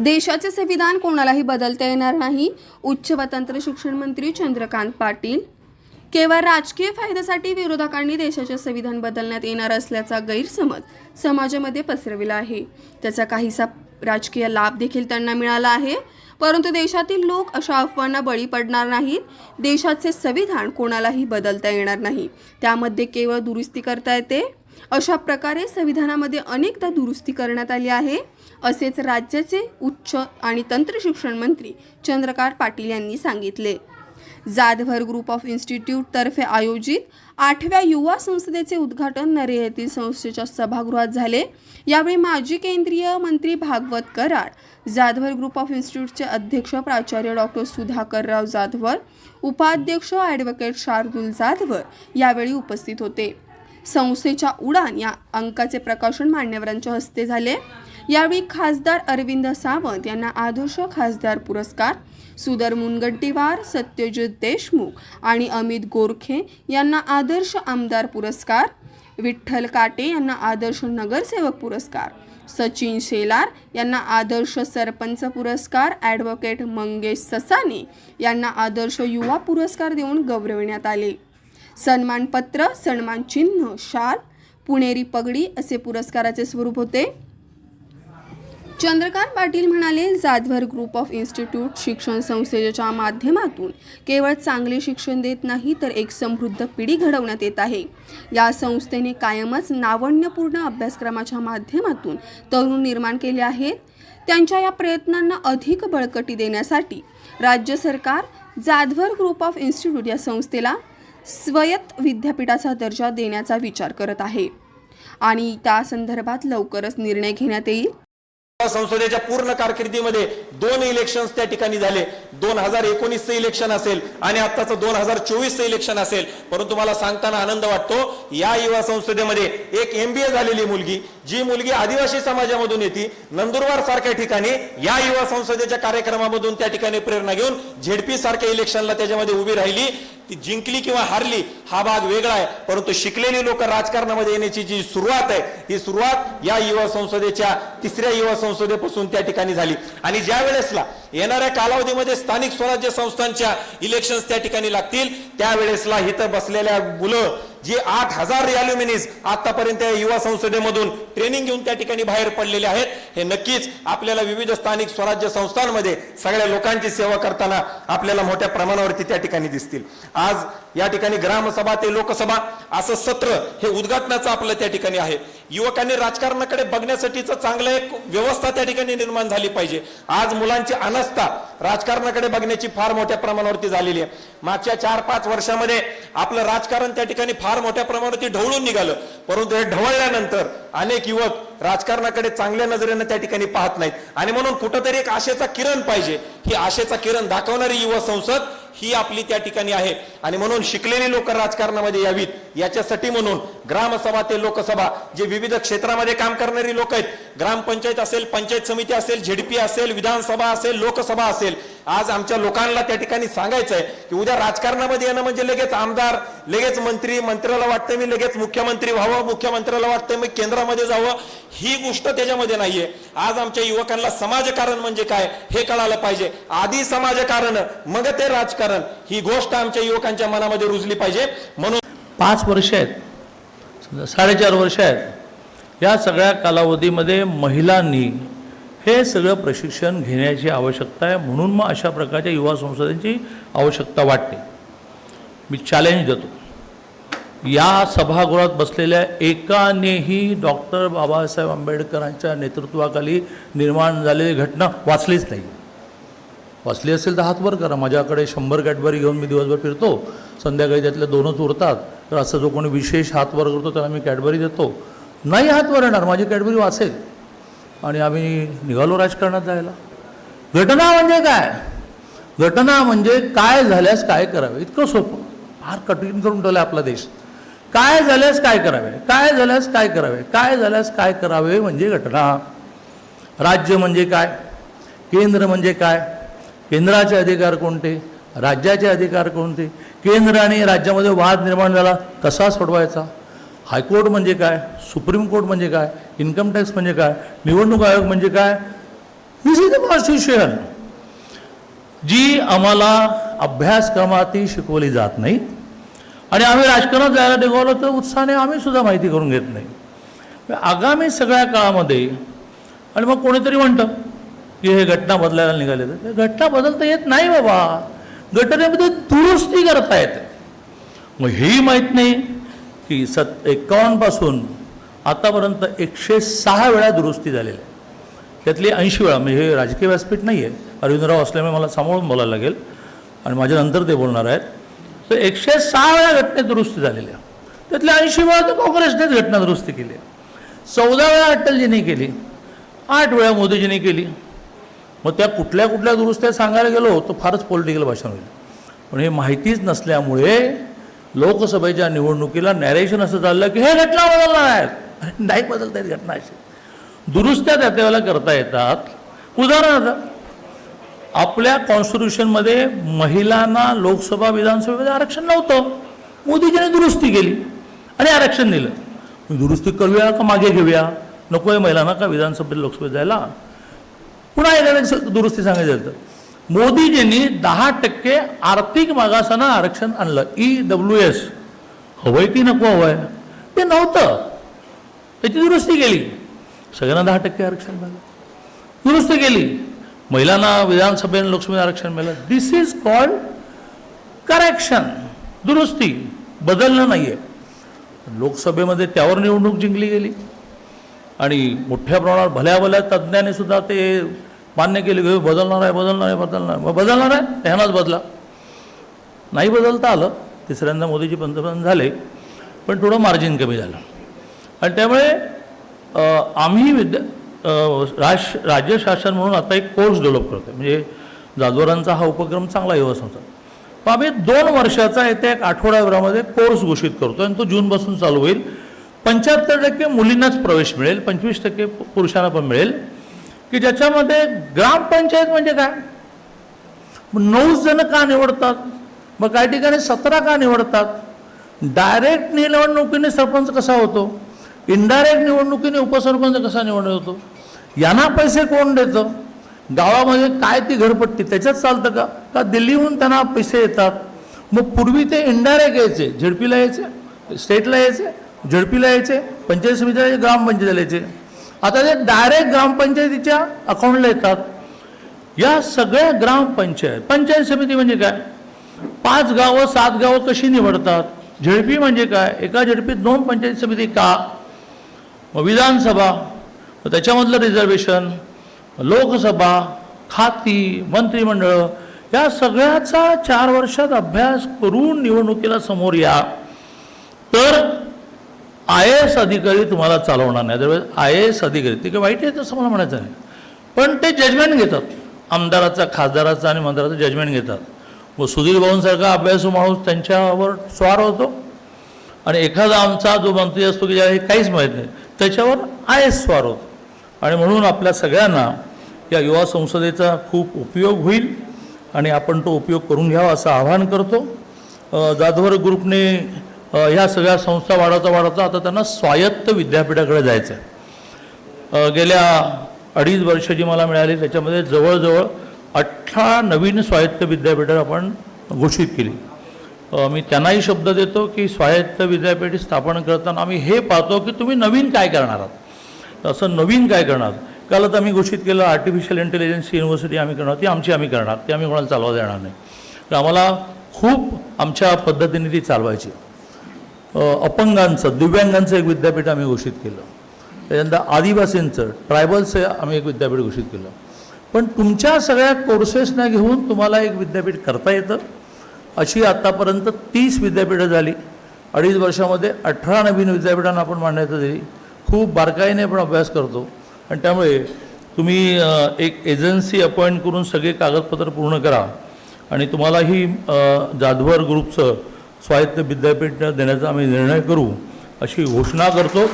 देशाचे संविधान कोणालाही बदलता येणार नाही. उच्च व तंत्र शिक्षण मंत्री चंद्रकांत पाटील. केवळ राजकीय फायद्यासाठी विरोधकांनी देशाचे संविधान बदलण्यात येणार असल्याचा गैरसमज समाजामध्ये पसरविला आहे. त्याचा काहीसा राजकीय लाभ देखील त्यांना मिळाला आहे. परंतु देशातील लोक अशा अफवांना बळी पडणार नाहीत. देशाचे संविधान कोणालाही बदलता येणार नाही. त्यामध्ये केवळ दुरुस्ती करता येते. अशा प्रकारे संविधानामध्ये अनेकदा दुरुस्ती करण्यात आली आहे. असेच राज्याचे उच्च आणि तंत्र शिक्षण मंत्री चंद्रकांत पाटील यांनी सांगितले. जाधवर ग्रुप ऑफ इन्स्टिट्यूटतर्फे आयोजित आठव्या युवा संसदेचे उद्घाटन नरे येथील संस्थेच्या सभागृहात झाले. यावेळी माजी केंद्रीय मंत्री भागवत कराड जाधवर ग्रुप ऑफ इन्स्टिट्यूटचे अध्यक्ष प्राचार्य डॉक्टर सुधाकरराव जाधवर उपाध्यक्ष ॲडव्होकेट शार्दुल जाधवर यावेळी उपस्थित होते. संस्थेच्या उडान या अंकाचे प्रकाशन मान्यवरांच्या हस्ते झाले. यावेळी खासदार अरविंद सावंत यांना आदर्श खासदार पुरस्कार सुधर मुनगंटीवार सत्यजित देशमुख आणि अमित गोरखे यांना आदर्श आमदार पुरस्कार विठ्ठल काटे यांना आदर्श नगरसेवक पुरस्कार सचिन शेलार यांना आदर्श सरपंच पुरस्कार ॲडव्होकेट मंगेश ससाने यांना आदर्श युवा पुरस्कार देऊन गौरविण्यात आले. सन्मानपत्र सन्मानचिन्ह शाल पुणेरी पगडी असे पुरस्काराचे स्वरूप होते. चंद्रकांत पाटील म्हणाले जाधवर ग्रुप ऑफ इन्स्टिट्यूट शिक्षण संस्थेच्या माध्यमातून केवळ चांगले शिक्षण देत नाही तर एक समृद्ध पिढी घडवण्यात येत आहे. या संस्थेने कायमच नावण्यपूर्ण अभ्यासक्रमाच्या माध्यमातून तरुण निर्माण केले आहेत. त्यांच्या या प्रयत्नांना अधिक बळकटी देण्यासाठी राज्य सरकार जाधवर ग्रुप ऑफ इन्स्टिट्यूट या संस्थेला स्वयत विद्यापीठाचा दर्जा देण्याचा विचार करत आहे. आणि त्या संदर्भात लवकरच निर्णय घेण्यात येईल. संसदेच्या पूर्ण कारकिर्दीमध्ये दोन इलेक्शन त्या ठिकाणी झाले. दोन हजार एकोणीसचं इलेक्शन असेल आणि आत्ताचं दोन हजार चोवीसचं इलेक्शन असेल. परंतु मला सांगताना आनंद वाटतो या युवा संसदेमध्ये एक एमबीए झालेली मुलगी जी मुलगी आदिवासी समाजामधून येते नंदुरबार सारख्या ठिकाणी या युवा संसदेच्या कार्यक्रमामधून त्या ठिकाणी प्रेरणा घेऊन झेडपी सारख्या इलेक्शनला त्याच्यामध्ये उभी राहिली. ती जिंकली किंवा हारली हा भाग वेगळा आहे. परंतु शिकलेली लोक राजकारणामध्ये येण्याची जी सुरुवात आहे ही सुरुवात या युवा संसदेच्या तिसऱ्या युवा संसदेपासून त्या ठिकाणी झाली. आणि ज्या वेळेसला येणाऱ्या कालावधीमध्ये स्थानिक स्वराज्य संस्थांच्या इलेक्शन्स त्या ठिकाणी लागतील त्यावेळेसला इथं बसलेल्या मुलं जी आठ हजार रॅल्युमिनीज आतापर्यंत या युवा संसदेमधून ट्रेनिंग घेऊन त्या ठिकाणी बाहेर पडलेले आहेत हे नक्कीच आपल्याला विविध स्थानिक स्वराज्य संस्थांमध्ये सगळ्या लोकांची सेवा करताना आपल्याला मोठ्या प्रमाणावरती त्या ठिकाणी दिसतील. आज या ठिकाणी ग्रामसभा ते लोकसभा असं सत्र हे उद्घाटनाचं आपलं त्या ठिकाणी आहे. युवकांनी राजकारणाकडे बघण्यासाठीचं चांगलं एक व्यवस्था त्या ठिकाणी निर्माण झाली पाहिजे. आज मुलांची अनस्था राजकारणाकडे बघण्याची फार मोठ्या प्रमाणावरती झालेली आहे. मागच्या चार पाच वर्षामध्ये आपलं राजकारण त्या ठिकाणी फार मोठ्या प्रमाणावरती ढवळून निघालं. परंतु हे ढवळल्यानंतर अनेक युवक राजकारणाकडे चांगल्या नजरेनं त्या ठिकाणी पाहत नाहीत. आणि म्हणून कुठंतरी एक आशेचा किरण पाहिजे. ही आशेचा किरण दाखवणारी युवा संसद ही आपली त्या ठिकाणी आहे. आणि म्हणून शिकलेली लोक राजकारणामध्ये यावीत. याच्यासाठी म्हणून ग्रामसभा ते लोकसभा जे विविध क्षेत्रामध्ये काम करणारी लोक आहेत. ग्रामपंचायत असेल पंचायत समिती असेल झेडपी असेल विधानसभा असेल लोकसभा असेल. आज आमच्या लोकांना त्या ठिकाणी सांगायचं आहे की उद्या राजकारणामध्ये येणं म्हणजे लगेच आमदार लगेच मंत्री मंत्र्याला वाटतं मी लगेच मुख्यमंत्री व्हावं मुख्यमंत्र्याला वाटतं मी केंद्रामध्ये जावं. ही गोष्ट त्याच्यामध्ये नाहीये. आज आमच्या युवकांना समाजकारण म्हणजे काय हे कळालं पाहिजे. आधी समाजकारण मग ते राजकारण. ही गोष्ट आमच्या युवकांच्या मनामध्ये रुजली पाहिजे. म्हणून पाच वर्ष आहेत. साडेचार वर्ष आहेत. या सगळ्या कालावधीमध्ये महिलांनी हे सगळं प्रशिक्षण घेण्याची आवश्यकता आहे. म्हणून मग अशा प्रकारच्या युवा संसदेची आवश्यकता वाटते. मी चॅलेंज देतो. या सभागृहात बसलेल्या एकानेही डॉक्टर बाबासाहेब आंबेडकरांच्या नेतृत्वाखाली निर्माण झालेली घटना वाचलीच नाही. वाचली असेल तर हातवर करा. माझ्याकडे शंभर कॅडबरी घेऊन मी दिवसभर फिरतो. संध्याकाळी त्यातल्या दोनच उरतात. तर असं जो कोणी विशेष हात वर करतो त्याला मी कॅडबरी देतो. नाही हात वर येणार माझी कॅडबरी वाचेल. आणि आम्ही निघालो राजकारणात जायला. घटना म्हणजे काय? घटना म्हणजे काय झाल्यास काय करावे? इतकं सोपं. फार कठीण करून ठेवलं आपला देश. काय झाल्यास काय करावे? काय झाल्यास काय करावे? काय झाल्यास काय करावे म्हणजे घटना. राज्य म्हणजे काय? केंद्र म्हणजे काय? केंद्राचे अधिकार कोणते? राज्याचे अधिकार कोणते? केंद्र आणि राज्यामध्ये वाद निर्माण झाला कसा सोडवायचा? हायकोर्ट म्हणजे काय? सुप्रीम कोर्ट म्हणजे काय? इन्कम टॅक्स म्हणजे काय? निवडणूक आयोग म्हणजे काय? दिस इज द कॉन्स्टिट्युशन जी आम्हाला अभ्यासक्रमातही शिकवली जात नाही. आणि आम्ही राजकारणात जायला निघालो तर उत्साहाने आम्ही सुद्धा माहिती करून घेत नाही. आगामी सगळ्या काळामध्ये आणि मग कोणीतरी म्हणतं की हे घटना बदलायला निघाले तर? घटना बदलता येत नाही बाबा. घटनेमध्ये दुरुस्ती करता येते. मग हेही माहीत नाही की सत एकावन्नपासून आतापर्यंत एकशे सहा वेळा दुरुस्ती झालेल्या आहे त्यातली ऐंशी वेळा म्हणजे हे राजकीय व्यासपीठ नाही आहे अरविंदराव असल्यामुळे मला सांभाळून बोलायला लागेल. आणि माझ्यानंतर ते बोलणार आहेत. तर एकशे सहा वेळा घटनेत दुरुस्ती झालेल्या त्यातल्या ऐंशी वेळा तर काँग्रेसनेच घटना दुरुस्ती केली आहे. चौदा वेळा अटलजींनी केली. आठ वेळा मोदीजींनी केली. मग त्या कुठल्या कुठल्या दुरुस्त्या सांगायला गेलो तर फारच पॉलिटिकल भाषण होईल. पण हे माहितीच नसल्यामुळे लोकसभेच्या निवडणुकीला नॅरेशन असं चाललं की हे घटना बदलणार आहेत. नाही बदलता येत घटना अशी. दुरुस्त्या त्या त्यावेळेला करता येतात. उदाहरणार्थ आपल्या कॉन्स्टिट्यूशनमध्ये महिलांना लोकसभा विधानसभेमध्ये आरक्षण नव्हतं. मोदीजीने दुरुस्ती केली आणि आरक्षण दिलं. दुरुस्ती करूया का मागे घेऊया? नको आहे महिलांना का विधानसभेत लोकसभेत जायला? पुन्हा एखाद्या दुरुस्ती सांगायचं होतं मोदीजींनी दहा टक्के आर्थिक मागासानं आरक्षण आणलं. ई डब्ल्यू एस हवंय की नको हवंय? ते नव्हतं. त्याची दुरुस्ती केली. सगळ्यांना दहा टक्के आरक्षण मिळालं. दुरुस्ती केली. महिलांना विधानसभेने लोकसभेने आरक्षण मिळालं. दिस इज कॉल्ड करेक्शन दुरुस्ती. बदलणं नाही आहे लोकसभेमध्ये त्यावर निवडणूक जिंकली गेली. आणि मोठ्या प्रमाणावर भल्या भल्या तज्ज्ञांनी सुद्धा ते मान्य केले की बदलणार आहे बदलणार आहे बदलणार आहे. मग बदलणार आहे ह्यानाच बदला. नाही बदलता आलं तिसऱ्यांदा मोदीजी पंतप्रधान झाले पण थोडं मार्जिन कमी झालं. आणि त्यामुळे आम्ही विद्या राज राज्य शासन म्हणून आता एक कोर्स डेव्हलप करतो म्हणजे जाधवरांचा हा उपक्रम चांगला युवा संस्था. पण आम्ही दोन वर्षाचा येत्या एक आठवड्याभरामध्ये कोर्स घोषित करतो आणि तो जूनपासून चालू होईल. पंच्याहत्तर टक्के मुलींनाच प्रवेश मिळेल पंचवीस टक्के पुरुषांना पण मिळेल. की ज्याच्यामध्ये ग्रामपंचायत म्हणजे काय? नऊ नऊच जण का निवडतात? मग काही ठिकाणी सतरा का निवडतात? डायरेक्ट निवडणुकीने सरपंच कसा होतो? इनडायरेक्ट निवडणुकीने उपसरपंच कसा निवडणूक होतो यांना पैसे कोण देतं? गावामध्ये काय ती घरपट्टी? त्याच्यात चालतं का? का दिल्लीहून त्यांना पैसे येतात? मग पूर्वी ते इनडायरेक्ट यायचे झेडपीला यायचे स्टेटला यायचे झडपीला यायचे पंचायत समितीला यायचे ग्रामपंचायतीला यायचे. आता ते डायरेक्ट ग्रामपंचायतीच्या अकाउंटला येतात या सगळ्या ग्रामपंचायत पंचायत समिती म्हणजे काय? पाच गावं सात गावं कशी निवडतात? झेडपी म्हणजे काय? एका झेडपीत दोन पंचायत समिती का? मग विधानसभा मग त्याच्यामधलं रिझर्वेशन लोकसभा खाती मंत्रिमंडळ या सगळ्याचा चार वर्षात अभ्यास करून निवडणुकीला समोर या. तर आय एस अधिकारी तुम्हाला चालवणार नाही. अदरवाईज आय एस अधिकारी ते काही वाईट आहे तसं मला म्हणायचं नाही. पण ते जजमेंट घेतात. आमदाराचा खासदाराचा आणि मंत्र्याचा जजमेंट घेतात. व सुधीर भाऊंसारखा अभ्यासू माणूस त्यांच्यावर स्वार होतो. आणि एखादा आमचा जो मंत्री असतो की ज्याला हे काहीच माहीत नाही त्याच्यावर आय एस स्वार होतो. आणि म्हणून आपल्या सगळ्यांना या युवा संसदेचा खूप उपयोग होईल आणि आपण तो उपयोग करून घ्यावा असं आवाहन करतो. जाधवर ग्रुपने ह्या सगळ्या संस्था वाढवता वाढवता आता त्यांना स्वायत्त विद्यापीठाकडे जायचं आहे गेल्या अडीच वर्ष जी मला मिळाली त्याच्यामध्ये जवळजवळ अठरा नवीन स्वायत्त विद्यापीठं आपण घोषित केली. मी त्यांनाही शब्द देतो की स्वायत्त विद्यापीठ स्थापन करताना आम्ही हे पाहतो की तुम्ही नवीन काय करणार आहात. असं नवीन काय करणार? काल आता आम्ही घोषित केलं आर्टिफिशियल इंटेलिजन्स युनिव्हर्सिटी आम्ही करणार ती आमची आम्ही करणार ती आम्ही कोणाला चालवा देणार नाही. तर आम्हाला खूप आमच्या पद्धतीने ती चालवायची. अपंगांचं दिव्यांगांचं एक विद्यापीठ आम्ही घोषित केलं. त्याच्यानंतर आदिवासींचं ट्रायबल्सचं आम्ही एक विद्यापीठ घोषित केलं. पण तुमच्या सगळ्या कोर्सेसना घेऊन तुम्हाला एक विद्यापीठ करता येतं. अशी आत्तापर्यंत तीस विद्यापीठं झाली. अडीच वर्षामध्ये अठरा नवीन विद्यापीठांना आपण मान्यता दिली. खूप बारकाईने आपण अभ्यास करतो. आणि त्यामुळे तुम्ही एक एजन्सी अपॉइंट करून सगळे कागदपत्र पूर्ण करा. आणि तुम्हाला ही जाधवर ग्रुपचं स्वायत्त विद्यापीठ देण्याचा आम्ही निर्णय करू अशी घोषणा करतो.